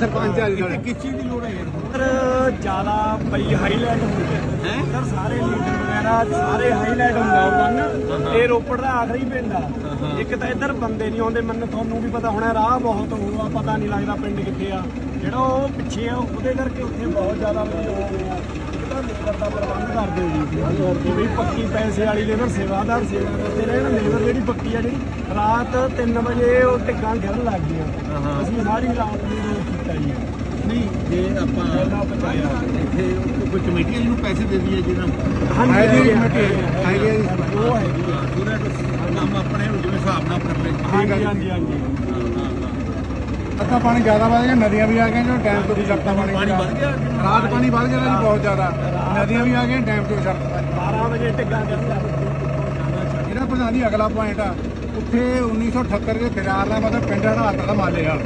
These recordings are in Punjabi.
ਸਰਪੰਚ ਆ ਜੀ ਇੱਥੇ ਕਿਸ ਚੀਜ਼ ਦੀ ਲੋੜ ਹੈ ਯਾਰ ਸਰ ਜ਼ਿਆਦਾ ਬਈ ਹਾਈਲਾਈਟ ਹੁੰਦੇ ਹੈ। ਸਰ ਸਾਰੇ ਲੀਡਰ ਵਗੈਰਾ ਸਾਰੇ ਹਾਈਲਾਈਟ ਹੁੰਦਾ ਉਹਨਾਂ ਇਹ ਰੋਪੜ ਦਾ ਆਖਰੀ ਪਿੰਡ ਆ। ਇੱਕ ਤਾਂ ਇੱਧਰ ਬੰਦੇ ਨਹੀਂ ਆਉਂਦੇ ਮੈਨੂੰ ਤੁਹਾਨੂੰ ਵੀ ਪਤਾ ਹੋਣਾ ਰਾਹ ਬਹੁਤ ਹੋਊਗਾ ਪਤਾ ਨਹੀਂ ਲੱਗਦਾ ਪਿੰਡ ਕਿੱਥੇ ਆ। ਜਿਹੜਾ ਉਹ ਪਿੱਛੇ ਆ ਉਹਦੇ ਕਰਕੇ ਉੱਥੇ ਬਹੁਤ ਜ਼ਿਆਦਾ ਵੀ ਹੋ ਗਿਆ ਉਹਦਾ ਲੇਬਰ ਦਾ ਪ੍ਰਬੰਧ ਕਰ ਦਿਓ ਜੀ। ਕਿ ਵੀ ਪੱਕੀ ਪੈਸੇ ਵਾਲੀ ਲੇਬਰ ਸੇਵਾਦਾਰ ਸੇਵਾ ਕਰਦੇ ਰਹੇ ਨਾ ਲੇਬਰ ਜਿਹੜੀ ਪੱਕੀ ਆ ਜਿਹੜੀ ਰਾਤ 3 ਵਜੇ ਉਹ ਟਿੱਕਾਂ ਗਿਰਨ ਲੱਗ ਗਈਆਂ। ਅਸੀਂ ਸਾਰੀ ਰਾਤ ਨੂੰ ਰੋਕ ਕੀਤਾ ਜੀ ਨਹੀਂ ਜੇ ਆਪਾਂ ਪਹਿਲਾਂ ਪਹੁੰਚਾਇਆ। ਇੱਥੇ ਕੋਈ ਕਮੇਟੀ ਹੈ ਜਿਹਨੂੰ ਪੈਸੇ ਦੇ ਦਈਏ ਜਿਹਨਾਂ ਹਾਂਜੀ ਜੀ, ਹਾਂਜੀ ਹੈਗੀ ਹੈ ਜੀ। ਉਹ ਹੈਗੀ ਆ। ਉਹਦਾ ਕੰਮ ਆਪਣੇ ਨੂੰ ਜਿਵੇਂ ਹਿਸਾਬ ਨਾਲ ਕਰ ਲੈ ਹਾਂਜੀ ਹਾਂਜੀ ਹਾਂਜੀ। ਅੱਧਾ ਪਾਣੀ ਜ਼ਿਆਦਾ ਵਧ ਗਿਆ ਨਦੀਆਂ ਵੀ ਆ ਗਈਆਂ ਜੋ ਡੈਮ ਤੋਂ ਵੀ ਛੱਡਤਾ ਪਾਣੀ ਵੱਧ ਗਿਆ? ਰਾਤ ਪਾਣੀ ਵੱਧ ਗਿਆ ਜੀ ਬਹੁਤ ਜ਼ਿਆਦਾ। ਨਦੀਆਂ ਵੀ ਆ ਗਈਆਂ ਡੈਮ ਤੋਂ ਛੱਡਤਾ 12 ਵਜੇ ਲੱਗ ਗਈਆਂ ਜਿਹੜਾ ਪ੍ਰਧਾਨ ਅਗਲਾ ਪੁਆਇੰਟ ਆ। ਉੱਥੇ 1978 ਦੇ ਫਿਰਾਰ ਦਾ ਮਤਲਬ ਪਿੰਡ ਹੜਾਤਾ ਦਾ ਮਾਲੇ ਵਾਲ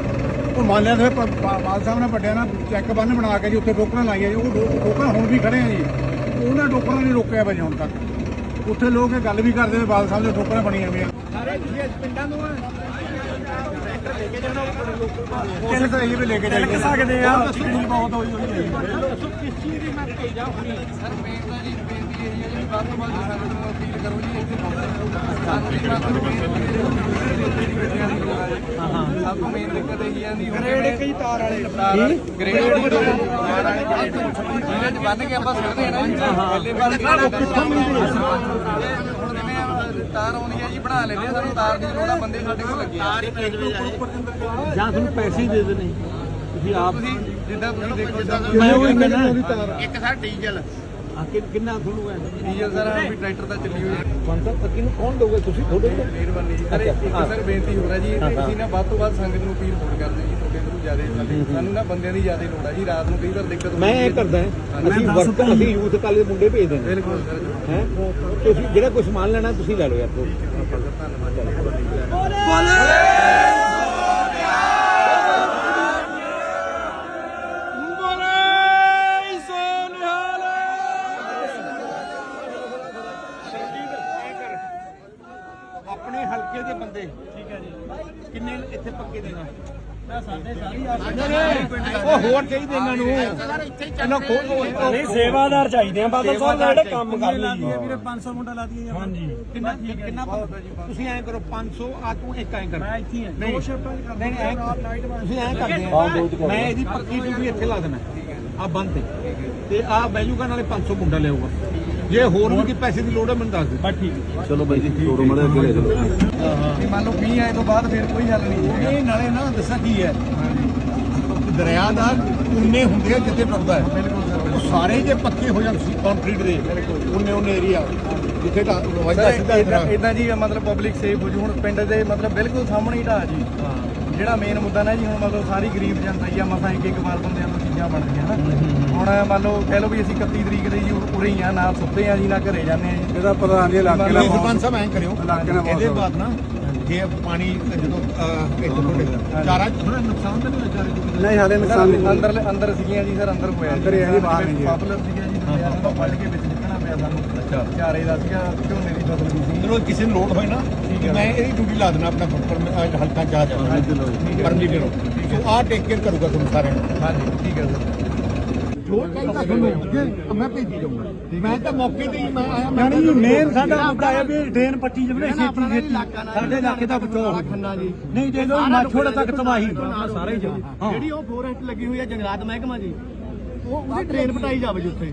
ਉਹ ਮਾਲਿਆਂ ਦੇ ਬਾਲ ਸਾਹਿਬ ਨੇ ਵੱਡਿਆਂ ਨਾਲ ਚੈੱਕ ਬੰਨ ਬਣਾ ਕੇ ਜੀ ਉੱਥੇ ਟੋਕਰਾਂ ਲਾਈਆਂ ਜੀ ਉਹ ਟੋਕਰਾਂ ਹੁਣ ਵੀ ਖੜੇ ਆ ਜੀ। ਉਹਨਾਂ ਟੋਕਰਾਂ ਨੇ ਰੋਕਿਆ ਵਜੇ ਹੁਣ ਤੱਕ। ਉੱਥੇ ਲੋਕ ਇਹ ਗੱਲ ਵੀ ਕਰਦੇ ਨੇ ਬਾਲ ਸਾਹਿਬ ਦੇ ਟੋਕਰਾਂ ਬਣੀਆਂ ਹੋਈਆਂ ਸਾਰੇ ਤੁਸੀਂ ਇਸ ਪਿੰਡਾਂ ਨੂੰ ਲੈ ਕੇ ਜਾਣਾ ਉਹ ਤਾਂ ਇਹ ਵੀ ਲੈ ਕੇ ਤਿਲਕ ਜਾਈਏ ਸਕਦੇ ਆ। ਚੀਨੀ ਬਹੁਤ ਹੋਈ ਹੋਈ ਹੈ ਸਰ ਮੇਨ ਤਾਂ ਜੀ ਬੇਨਤੀ ਇਹ ਹੈ ਜੀ ਵੱਧ ਤੋਂ ਵੱਧ ਸੰਗਤ ਨੂੰ ਅਪੀਲ ਕਰੋ ਜੀ ਇੱਥੇ ਸਾਨੂੰ ਦੀ ਵੱਧ ਤੋਂ ਮੇਨ ਸਭ ਤੋਂ ਗ੍ਰੇਡ ਇੱਕ ਹੀ ਤਾਰ ਵਾਲੇ। ਤਾਰ ਗ੍ਰੇਡ ਦੀ ਤਾਰ ਵਾਲੇ। ਜਿਹਨਾਂ ਬੰਨ ਕੇ ਆਪਾਂ ਸਿੱਟਦੇ ਆ ਨਾ ਜੀ। ਪਹਿਲੇ ਵਾਰ ਕਿੱਥੋਂ ਮਿਲਦੀ ਹੈ? ਹੁਣ ਜਿਵੇਂ ਤਾਰ ਆਉਂਦੀ ਹੈ ਜੀ ਬਣਾ ਲੈਂਦੇ ਆ ਸਾਨੂੰ ਤਾਰ ਦੀ ਲੋੜ ਆ ਬੰਦੇ ਸਾਡੇ ਕੋਲ ਲੱਗੇ ਆ। ਜਾਂ ਤੁਹਾਨੂੰ ਪੈਸੇ ਹੀ ਦੇ ਦੇਣੇ। ਤੁਸੀਂ ਆਪ ਤੁਸੀਂ ਜਿੱਦਾਂ ਤੁਸੀਂ ਦੇਖੋ ਜਿੱਦਾਂ ਮੈਂ ਉਹ ਕਹਿੰਦਾ। ਇੱਕ ਸਰ ਡੀਜ਼ਲ ਕਿ ਕਿੰਨਾ ਤੁਹਾਨੂੰ ਹੈ? ਡੀਜ਼ਲ ਸਰ ਵੀ ਟਰੈਕਟਰ ਤਾਂ ਚੱਲੀ ਹੋਈ ਹੈ। ਪੰਤਾ ਤੱਕੀ ਨੂੰ ਕੌਣ ਦੋਗੇ ਤੁਸੀਂ ਤੁਹਾਡੇ ਮਿਹਰਬਾਨੀ ਜੀ। ਸਰ ਇੱਕ ਸਰ ਬੇਨਤੀ ਹੋ ਰਹੀ ਜੀ ਤੇ ਅਸੀਂ ਨਾ ਵੱਧ ਤੋਂ ਵੱਧ ਸੰਗਤ ਨੂੰ ਅਪੀਲ ਹੋਰ ਕਰਦੇ ਜੀ ਤੁਹਾਡੇ ਤੋਂ ਜ਼ਿਆਦਾ ਸਾਨੂੰ ਨਾ ਬੰਦਿਆਂ ਦੀ ਜ਼ਿਆਦਾ ਲੋੜ ਆ ਜੀ ਰਾਤ ਨੂੰ ਕਈ ਵਾਰ ਦਿੱਕਤ ਮੈਂ ਇਹ ਕਰਦਾ ਅਸੀਂ ਵਰਕ ਅਸੀਂ ਯੂਥ ਕਾਲੇ ਦੇ ਮੁੰਡੇ ਭੇਜ ਦਿੰਦੇ ਬਿਲਕੁਲ ਸਰ ਹੈ? ਤੁਸੀਂ ਜਿਹੜਾ ਕੋਈ ਸਮਾਨ ਲੈਣਾ ਤੁਸੀਂ ਲੈ ਲਓ ਯਾਰ ਤੋਂ ਆਪਣੇ ਕਿੰਨੇ ਇੱਥੇ ਪੱਕੇ ਦੇਣਾ ਸਾਡੇ ਸਾਰੀ ਉਹ ਹੋਰ ਚਾਹੀਦੇ ਇਹਨਾਂ ਨੂੰ। ਇਹਨਾਂ ਖੋਲ ਨਹੀਂ ਸੇਵਾਦਾਰ ਚਾਹੀਦੇ ਆ ਬਾਦਲ ਸਾਹਿਬ ਜਿਹੜੇ ਕੰਮ ਕਰ ਲਈ ਵੀਰੇ? 500 ਮੁੰਡਾ ਲਾ ਦਈਏ ਹਾਂਜੀ। ਕਿੰਨਾ ਕਿੰਨਾ ਤੁਸੀਂ ਐਂ ਕਰੋ 500 ਆ ਤੂੰ ਇੱਕ ਐਂ ਕਰ। ਮੈਂ ਇੱਥੇ ਹਾਂ ਨਹੀਂ ਦੋ ਸ਼ਿਫਟਾਂ ਚ ਨਹੀਂ ਨਹੀਂ, ਐਂ ਤੁਸੀਂ ਐਂ ਕਰਦੇ ਆ। ਮੈਂ ਇਹਦੀ ਪੱਕੀ ਡਿਊਟੀ ਇੱਥੇ ਲਾ ਦੇਣਾ। ਆ ਬੰਦ ਤੇ। ਤੇ ਆ ਬੈਜੂਗਾ ਨਾਲੇ 500 ਮੁੰਡਾ ਲਿਆਊਗਾ। ਜੇ ਹੋਰ ਵੀ ਕੀ ਪੈਸੇ ਦੀ ਲੋੜ ਹੈ ਮੈਨੂੰ ਦੱਸ ਦੇ ਬਸ ਠੀਕ ਹੈ। ਚਲੋ ਬਾਈ ਜੀ ਤੋਰੋ ਮੜੇ ਅੱਗੇ ਲੈ ਚਲੋ ਵੀ ਮੰਨ ਲਓ 20 ਆਏ ਤੋਂ ਬਾਅਦ ਫਿਰ ਕੋਈ ਹੱਲ ਨਹੀਂ ਇਹ ਨਾਲੇ ਨਾ ਦੱਸਾਂ ਕੀ ਹੈ। ਦਰਿਆ ਦਾ ਉਨੇ ਹੁੰਦੇ ਆ ਜਿੱਥੇ ਟੁੱਟਦਾ ਹੈ। ਉਹ ਸਾਰੇ ਜੇ ਪੱਕੇ ਹੋ ਜਾਣ ਸੀ ਕੰਕਰੀਟ ਦੇ ਉਨੇ ਉਨੇ ਏਰੀਆ ਜਿੱਥੇ ਤਾਂ ਵਜਦਾ ਸਿੱਧਾ ਇਦਾਂ ਜੀ ਮਤਲਬ ਪਬਲਿਕ ਸੇਫ ਹੋ ਜੂ। ਹੁਣ ਪਿੰਡ ਦੇ ਮਤਲਬ ਬਿਲਕੁਲ ਸਾਹਮਣੇ ਹੀ ਢਾਹ ਜੀ। ਜਿਹੜਾ ਮੇਨ ਮੁੱਦਾ ਨਾ ਜੀ ਹੁਣ ਮਤਲਬ ਸਾਰੀ ਗਰੀਬ ਜਨਤਾ ਹੀ ਆ ਮਸਾਂ ਇੱਕ ਇੱਕ ਵਾਰ ਬੰਦਿਆਂ ਨੂੰ ਚੀਜ਼ਾਂ ਬਣ ਗਈਆਂ ਨਾ। ਹੁਣ ਮੰਨ ਲਓ ਕਹਿ ਲਓ ਵੀ ਅਸੀਂ 31 ਤਰੀਕ ਦੇ ਜੀ ਉਰੇ ਹੀ ਆ ਨਾ ਸੁੱਤੇ ਆ ਜੀ ਨਾ ਘਰੇ ਜਾਂਦੇ ਆ ਜੀ। ਇਹਦਾ ਪ੍ਰਧਾਨ ਜੀ ਇਲਾਕੇ ਦਾ ਸਰਪੰਚ ਸਾਹਿਬ ਐਂ ਕਰਿਓ। ਇਲਾਕੇ ਨਾਲ ਬਹੁਤ ਇਹਦੇ ਬਾਅਦ ਨਾ ਜੇ ਪਾਣੀ ਜਦੋਂ ਇੱਥੇ ਤੁਹਾਡੇ ਚਾਰਾ ਥੋੜਾ ਨੁਕਸਾਨ ਤਾਂ ਨਹੀਂ ਹੋਇਆ ਚਾਰੇ ਚ? ਨਹੀਂ ਹਾਲੇ ਸਰ, ਅੰਦਰ ਅੰਦਰ ਸੀਗੀਆਂ ਜੀ ਸਰ ਅੰਦਰ ਹੋਇਆ ਅੰਦਰ ਹੀ ਹੈ ਜੀ, ਬਾਹਰ ਨਹੀਂ ਜੀ। ਪਾਪੂਲਰ ਸੀਗਾ ਜੀ ਪਲਟ ਕੇ ਵਿੱਚ ਪਿਆ ਸਾਨੂੰ। ਅੱਛਾ। ਚਾਰੇ ਦਾ ਸੀਗਾ ਝੋਨੇ ਦੀ ਫਸਲ ਵੀ ਸੀ ਚਲੋ ਕਿਸੇ ਨੂੰ ਲੋੜ ਹੋਏ ਨਾ ਮੈਂ ਇਹਦੀ ਡਿਊਟੀ ਲਾ ਦੇਣਾ ਆਪਣਾ ਫੁੱਟਰ ਅੱਜ ਹਲਕਾ ਜਾ ਜਾ। ਪਰਮਲੀ ਕਰੋ ਸੋ ਆ ਟੇਕ ਕੇਅਰ ਕਰੂਗਾ ਤੁਹਾਨੂੰ ਸਾਰਿਆਂ ਨੂੰ। ਹਾਂਜੀ ਠੀਕ ਹੈ ਸਰ। ਲੋੜ ਚਾਹੀਦਾ ਤੁਹਾਨੂੰ ਮੈਂ ਭੇਜੀ ਜਾਊਂਗਾ। ਮੈਂ ਤਾਂ ਮੌਕੇ ਤੇ ਹੀ ਮੈਂ ਆਇਆ ਮੈਂ ਯਾਨੀ ਮੇਨ ਸਾਡਾ ਮੁੱਦਾ ਹੈ ਵੀ ਡਰੇਨ ਪੱਟੀ ਜਵੜੇ ਛੇਤੀ ਛੇਤੀ। ਸਾਡੇ ਇਲਾਕੇ ਦਾ ਬਚਾਓ। ਹੋ ਖੰਨਾ ਜੀ। ਨਹੀਂ ਦੇ ਦੋ ਮਾਛੋੜ ਤੱਕ ਤਬਾਹੀ ਸਾਰੇ ਹੀ ਜਿਹੜੀ ਉਹ ਫੋਰੈਸਟ ਲੱਗੀ ਹੋਈ ਹੈ ਜੰਗਲਾਤ ਮਹਿਕਮਾ ਜੀ ਉਹ ਉਹਦੀ ਟ੍ਰੇਨ ਪਟਾਈ ਜਾਵੇ ਜੀ ਉੱਥੇ।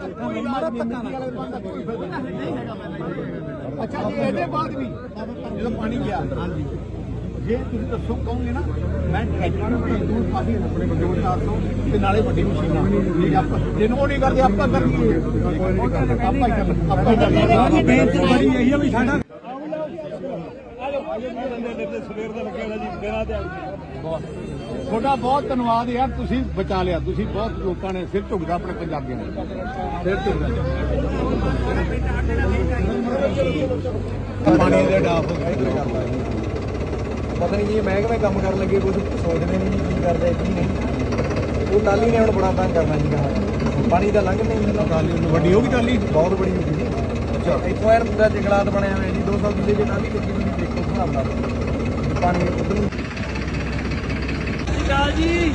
ਕੋਈ ਅੱਛਾ ਜੀ ਇਹਦੇ ਬਾਅਦ ਵੀ ਜਦੋਂ ਪਾਣੀ ਗਿਆ ਹਾਂਜੀ। ਜੇ ਤੁਸੀਂ ਦੱਸੋ ਕਹੋਗੇ ਨਾ ਮੈਂ ਟਰੈਕਟਰ ਦੂੰ ਕਾਫੀ ਆਪਣੇ ਕੋਲ 400 ਤੇ ਨਾਲੇ ਵੱਡੀ ਮਸ਼ੀਨਾਂ। ਠੀਕ ਆਪਾਂ ਜਿਹਨੂੰ ਉਹ ਨਹੀਂ ਕਰਦੇ ਆਪਾਂ ਕਰ ਲਈਏ। ਆਪਾਂ ਹੀ ਕਰ ਆਪਾਂ ਹੀ ਕਰ ਲਈਏ। ਬੇਨਤੀ ਬੜੀ ਇਹੀ ਆ ਵੀ ਸਾਡਾ ਤੁਹਾਡਾ ਬਹੁਤ ਧੰਨਵਾਦ ਯਾਰ ਤੁਸੀਂ ਬਚਾ ਲਿਆ ਤੁਸੀਂ ਬਹੁਤ ਲੋਕਾਂ ਨੇ ਸਿਰ ਝੁਕਦਾ ਆਪਣੇ ਪੰਜਾਬੀਆਂ ਨੇ ਸਿਰ ਝੁਕਦਾ। ਪਾਣੀ ਦੇ ਡਾਫ ਪਤਾ ਨਹੀਂ ਜੀ ਮਹਿਕਮੇ ਕੰਮ ਕਰਨ ਲੱਗੇ ਕੁਝ ਸੋਚਦੇ ਨਹੀਂ ਕੀ ਕਰਦੇ ਕੀ ਨਹੀਂ। ਉਹ ਟਾਲੀ ਨੇ ਹੁਣ ਬੜਾ ਤੰਗ ਕਰਨਾ ਜੀ ਪਾਣੀ ਦਾ ਲੰਘ ਨਹੀਂ ਟਾਲੀ ਵੱਡੀ ਹੋ ਗਈ ਟਾਲੀ ਬਹੁਤ ਬੜੀ ਹੋ ਗਈ ਇੱਥੋਂ ਯਾਰ ਪੂਰਾ ਜੰਗਲਾਤ ਬਣਿਆ ਹੋਇਆ ਜੀ 200 ਕਿੱਲੇ ਦੀ ਟਾਲੀ ਲੱਗੀ ਤੁਸੀਂ ਦੇਖੋ ਹਿਸਾਬ ਨਾਲ। ਪਾਣੀ ਉਧਰ ਨੂੰ ਜੀ।